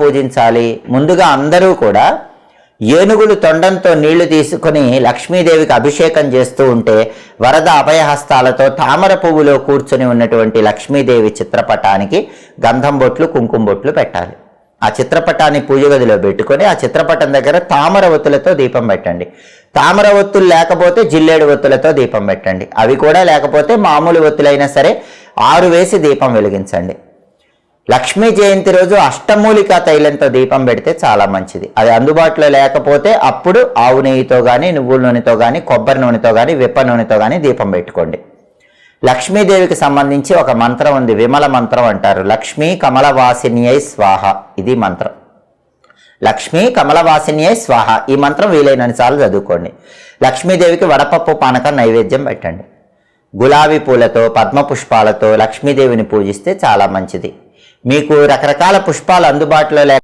పూజించాలి. ముందుగా అందరూ కూడా ఏనుగులు తొండంతో నీళ్ళు తీసుకుని లక్ష్మీదేవికి అభిషేకం చేస్తూ ఉంటే వరద అభయహస్తాలతో తామర పువ్వులో కూర్చొని ఉన్నటువంటి లక్ష్మీదేవి చిత్రపటానికి గంధం బొట్లు కుంకుమ బొట్లు పెట్టాలి. ఆ చిత్రపటాన్ని పూజ గదిలో పెట్టుకొని ఆ చిత్రపటం దగ్గర తామర ఒత్తులతో దీపం పెట్టండి. తామర ఒత్తులు లేకపోతే జిల్లేడు ఒత్తులతో దీపం పెట్టండి. అవి కూడా లేకపోతే మామూలు ఒత్తులైనా సరే ఆరు వేసి దీపం వెలిగించండి. లక్ష్మీ జయంతి రోజు అష్టమూలికా తైలంతో దీపం పెడితే చాలా మంచిది. అది అందుబాటులో లేకపోతే అప్పుడు ఆవు నెయ్యితో కానీ నువ్వుల నూనెతో కానీ కొబ్బరి నూనెతో కానీ విప్ప నూనెతో కానీ దీపం పెట్టుకోండి. లక్ష్మీదేవికి సంబంధించి ఒక మంత్రం ఉంది. విమల మంత్రం అంటారు. లక్ష్మీ కమలవాసినియై స్వాహ. ఇది మంత్రం. లక్ష్మీ కమలవాసినియై స్వాహ. ఈ మంత్రం వీలైనన్ని సార్లు చదువుకోండి. లక్ష్మీదేవికి వడపప్పు పానకం నైవేద్యం పెట్టండి. గులాబీ పూలతో పద్మ పుష్పాలతో లక్ష్మీదేవిని పూజిస్తే చాలా మంచిది. మీకు రకరకాల పుష్పాలు అందుబాటులో లేక